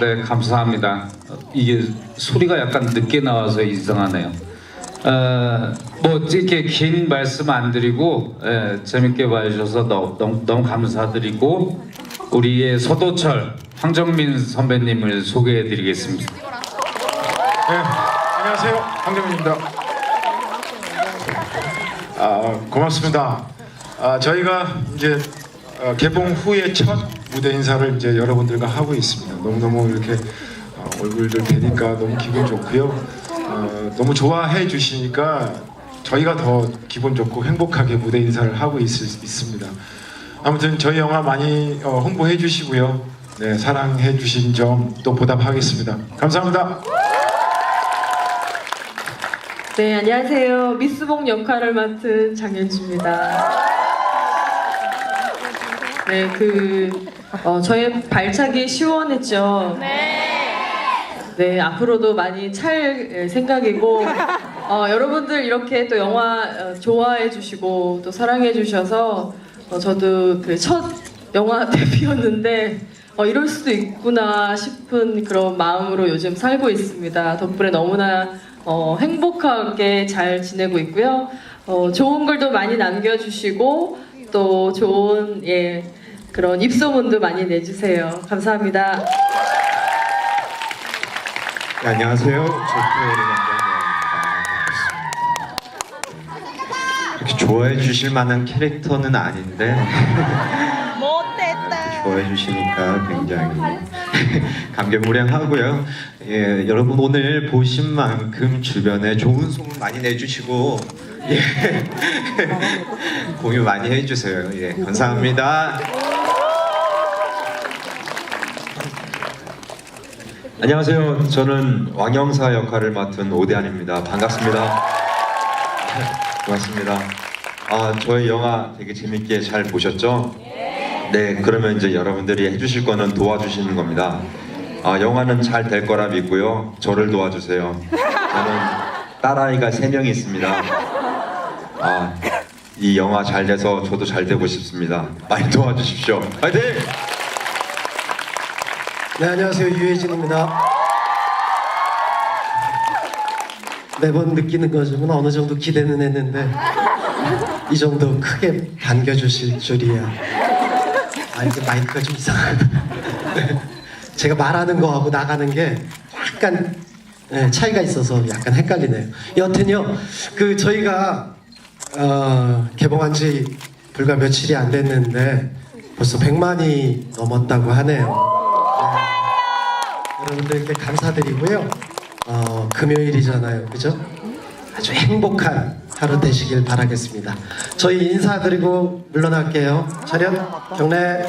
네, 감사합니다. 어, 이게 소리가 약간 늦게 나와서 이상하네요. 어, 뭐 이렇게 긴 말씀 안 드리고 예, 재밌게 봐주셔서 너무, 너무, 너무 감사드리고 우리의 서도철 황정민 선배님을 소개해드리겠습니다. 네, 안녕하세요. 황정민입니다. 아, 고맙습니다. 아, 저희가 이제 어, 개봉 후에 첫 무대 인사를 이제 여러분들과 하고 있습니다. 너무너무 이렇게 어, 얼굴들 뵈니까 너무 기분 좋고요. 어, 너무 좋아해 주시니까 저희가 더 기분 좋고 행복하게 무대 인사를 하고 있, 있습니다. 아무튼 저희 영화 많이 어, 홍보해 주시고요. 네, 사랑해 주신 점 또 보답하겠습니다. 감사합니다. 네, 안녕하세요. 미스봉 역할을 맡은 장현주입니다. 네, 그 어, 저의 발차기 시원했죠. 네, 앞으로도 많이 찰 예, 생각이고 어, 여러분들 이렇게 또 영화 어, 좋아해 주시고 또 사랑해 주셔서 어, 저도 그 첫 영화 데뷔였는데 어, 이럴 수도 있구나 싶은 그런 마음으로 요즘 살고 있습니다. 덕분에 너무나 어, 행복하게 잘 지내고 있고요. 어, 좋은 글도 많이 남겨주시고 또 좋은 예 그런 입소문도 많이 내주세요. 감사합니다. 네, 안녕하세요. 반갑습니다. 이렇게 좋아해 주실 만한 캐릭터는 아닌데 못됐다. 좋아해 주시니까 굉장히 감개무량하고요. 예, 여러분 오늘 보신 만큼 주변에 좋은 소문 많이 내주시고 예, 공유 많이 해주세요. 예, 감사합니다. 안녕하세요. 저는 왕영사 역할을 맡은 오대한입니다. 반갑습니다. 고맙습니다. 아, 저희 영화 되게 재밌게 잘 보셨죠? 네, 그러면 이제 여러분들이 해주실 거는 도와주시는 겁니다. 아, 영화는 잘 될 거라 믿고요. 저를 도와주세요. 저는 딸아이가 세 명이 있습니다. 아, 이 영화 잘 돼서 저도 잘 되고 싶습니다. 많이 도와주십시오. 화이팅! 네, 안녕하세요. 유혜진입니다. 매번 느끼는 거지만 어느 정도 기대는 했는데 이 정도 크게 반겨주실 줄이야. 아, 이게 마이크가 좀 이상하다. 네. 제가 말하는 거하고 나가는 게 약간 네, 차이가 있어서 약간 헷갈리네요. 여튼요, 그 저희가 어, 개봉한 지 불과 며칠이 안 됐는데 벌써 100만이 넘었다고 하네요. 여러분들께 감사드리고요. 어, 금요일이잖아요. 그죠? 아주 행복한 하루 되시길 바라겠습니다. 저희 인사드리고 물러날게요. 차렷, 경례.